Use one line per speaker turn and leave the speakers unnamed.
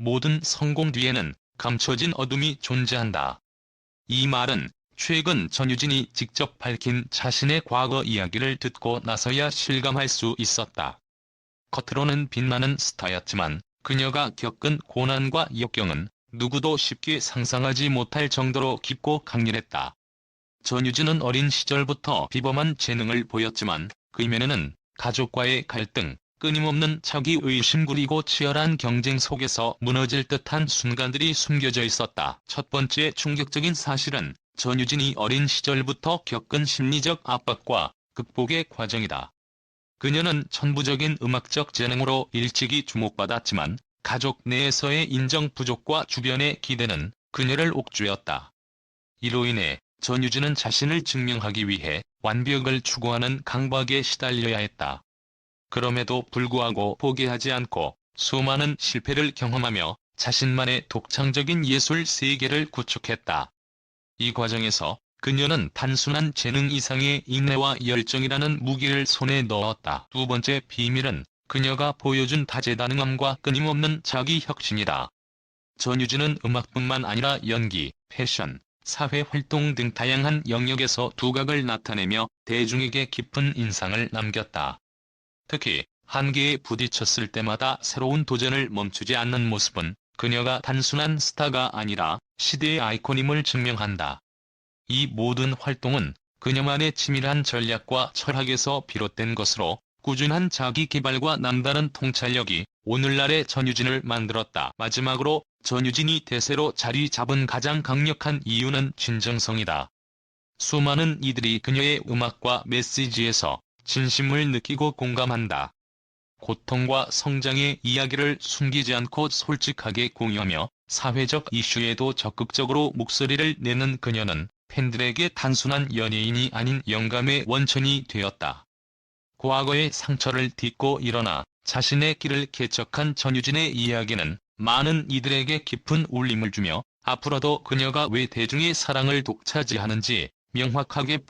모든 성공 뒤에는 감춰진 어둠이 존재한다. 이 말은 최근 전유진이 직접 밝힌 자신의 과거 이야기를 듣고 나서야 실감할 수 있었다. 겉으로는 빛나는 스타였지만 그녀가 겪은 고난과 역경은 누구도 쉽게 상상하지 못할 정도로 깊고 강렬했다. 전유진은 어린 시절부터 비범한 재능을 보였지만 그 이면에는 가족과의 갈등, 끊임없는 자기 의심 그리고 치열한 경쟁 속에서 무너질 듯한 순간들이 숨겨져 있었다. 첫 번째 충격적인 사실은 전유진이 어린 시절부터 겪은 심리적 압박과 극복의 과정이다. 그녀는 천부적인 음악적 재능으로 일찍이 주목받았지만 가족 내에서의 인정 부족과 주변의 기대는 그녀를 옥죄었다. 이로 인해 전유진은 자신을 증명하기 위해 완벽을 추구하는 강박에 시달려야 했다. 그럼에도 불구하고 포기하지 않고 수많은 실패를 경험하며 자신만의 독창적인 예술 세계를 구축했다. 이 과정에서 그녀는 단순한 재능 이상의 인내와 열정이라는 무기를 손에 넣었다. 두 번째 비밀은 그녀가 보여준 다재다능함과 끊임없는 자기 혁신이다. 전유진은 음악뿐만 아니라 연기, 패션, 사회활동 등 다양한 영역에서 두각을 나타내며 대중에게 깊은 인상을 남겼다. 특히 한계에 부딪혔을 때마다 새로운 도전을 멈추지 않는 모습은 그녀가 단순한 스타가 아니라 시대의 아이콘임을 증명한다. 이 모든 활동은 그녀만의 치밀한 전략과 철학에서 비롯된 것으로 꾸준한 자기 개발과 남다른 통찰력이 오늘날의 전유진을 만들었다. 마지막으로 전유진이 대세로 자리 잡은 가장 강력한 이유는 진정성이다. 수많은 이들이 그녀의 음악과 메시지에서 진심을 느끼고 공감한다. 고통과 성장의 이야기를 숨기지 않고 솔직하게 공유하며 사회적 이슈에도 적극적으로 목소리를 내는 그녀는 팬들에게 단순한 연예인이 아닌 영감의 원천이 되었다. 과거의 상처를 딛고 일어나 자신의 길을 개척한 전유진의 이야기는 많은 이들에게 깊은 울림을 주며 앞으로도 그녀가 왜 대중의 사랑을 독차지하는지 명확하게 보여